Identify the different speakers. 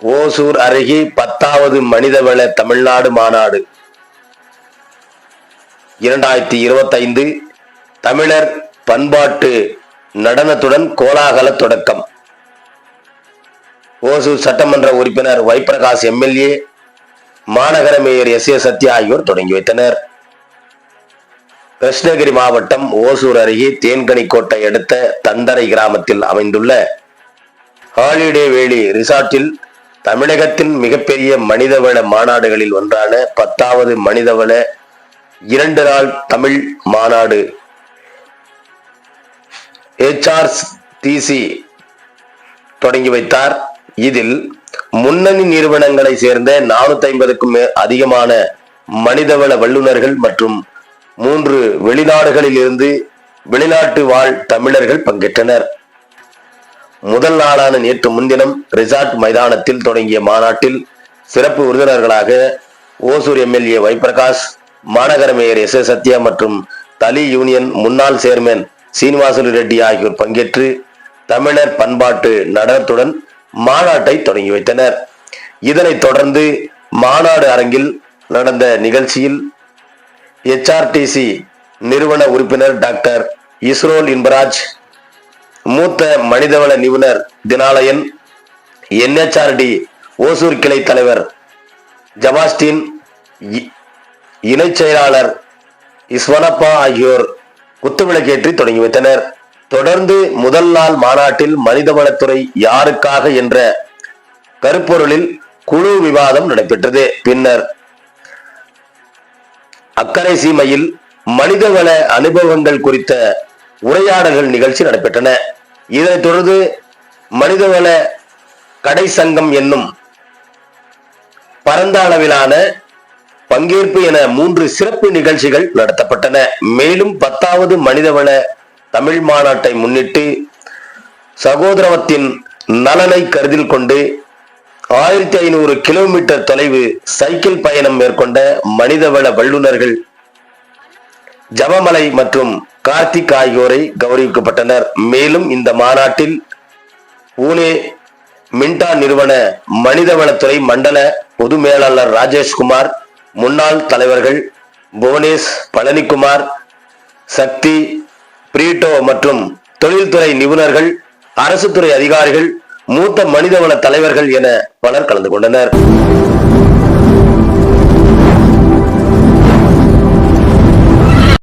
Speaker 1: ஓசூர் அருகே பத்தாவது மனிதவள தமிழ்நாடு மாநாடு. இரண்டாயிரத்தி இருபத்தைந்து தமிழர் பண்பாட்டு நடனத்துடன் கோலாகல தொடக்கம். ஓசூர் சட்டமன்ற உறுப்பினர் வைப்பிரகாஷ் எம்எல்ஏ மாநகர மேயர் எஸ் ஏ சத்யா ஆகியோர் தொடங்கி வைத்தனர். கிருஷ்ணகிரி மாவட்டம் ஓசூர் அருகே தேன்கனிக்கோட்டை அடுத்த தந்தரை கிராமத்தில் அமைந்துள்ள ஹாலிடே வேலி ரிசார்ட்டில் தமிழகத்தின் மிகப்பெரிய மனிதவள மாநாடுகளில் ஒன்றான பத்தாவது மனிதவள இரண்டு நாள் தமிழ் மாநாடு. ஹெச்ஆர் டிசி தொடங்கி வைத்தார். இதில் முன்னணி நிறுவனங்களை சேர்ந்த நானூத்தி ஐம்பதுக்கும் அதிகமான மனிதவள வல்லுநர்கள் மற்றும் மூன்று வெளிநாடுகளில் இருந்து வெளிநாட்டு வாழ் தமிழர்கள் பங்கேற்றனர். முதல் நாளான நேற்று முன்தினம் ரிசார்ட் மைதானத்தில் தொடங்கிய மாநாட்டில் சிறப்பு விருந்தினர்களாக ஓசூர் எம்எல்ஏ வைப்பிரகாஷ் மாநகர மேயர் எஸ் எஸ் சத்யா மற்றும் தலி யூனியன் முன்னாள் சேர்மன் சீனிவாசலு ரெட்டி ஆகியோர் பங்கேற்று தமிழர் பண்பாட்டு நடனத்துடன் மாநாட்டை தொடங்கி வைத்தனர். இதனைத் தொடர்ந்து மாநாடு அரங்கில் நடந்த நிகழ்ச்சியில் எச்ஆர்டிசி நிறுவன உறுப்பினர் டாக்டர் இஸ்ரோல் இன்பராஜ் மூத்த மனிதவள நிபுணர் தினாலயன் என்ஹெச்ஆர்டி ஓசூர் கிளை தலைவர் ஜபாஸ்டின் இணைச் செயலாளர் இஸ்வனப்பா ஆகியோர் குத்துவிளக்கேற்றி தொடங்கி வைத்தனர். தொடர்ந்து முதல் நாள் மாநாட்டில் மனிதவளத்துறை யாருக்காக என்ற கருப்பொருளில் குழு விவாதம் நடைபெற்றது. பின்னர் அக்கரை சீமையில் மனிதவள அனுபவங்கள் குறித்த உரையாடல்கள் நிகழ்ச்சி நடைபெற்றன. இதனைத் தொடர்ந்து மனிதவள கடை சங்கம் என்னும் பரந்த அளவிலான பங்கேற்பு என மூன்று சிறப்பு நிகழ்ச்சிகள் நடத்தப்பட்டன. மேலும் பத்தாவது மனிதவள தமிழ் மாநாட்டை முன்னிட்டு சகோதரவத்தின் நலனை கருதில் கொண்டு ஆயிரத்தி ஐநூறு கிலோமீட்டர் தொலைவு சைக்கிள் பயணம் மேற்கொண்ட மனிதவள வல்லுநர்கள் ஜபமலை மற்றும் கார்த்திக் ஆகியோரை கௌரவிக்கப்பட்டனர். மேலும் இந்த மாநாட்டில் பூனே மின்டா நிறுவன மனிதவளத்துறை மண்டல பொது மேலாளர் ராஜேஷ்குமார் முன்னாள் தலைவர்கள் புவனேஷ் பழனிக்குமார் சக்தி பிரீட்டோ மற்றும் தொழில்துறை நிபுணர்கள் அரசு துறை அதிகாரிகள் மூத்த மனிதவள தலைவர்கள் என பலர் கலந்து கொண்டனர்.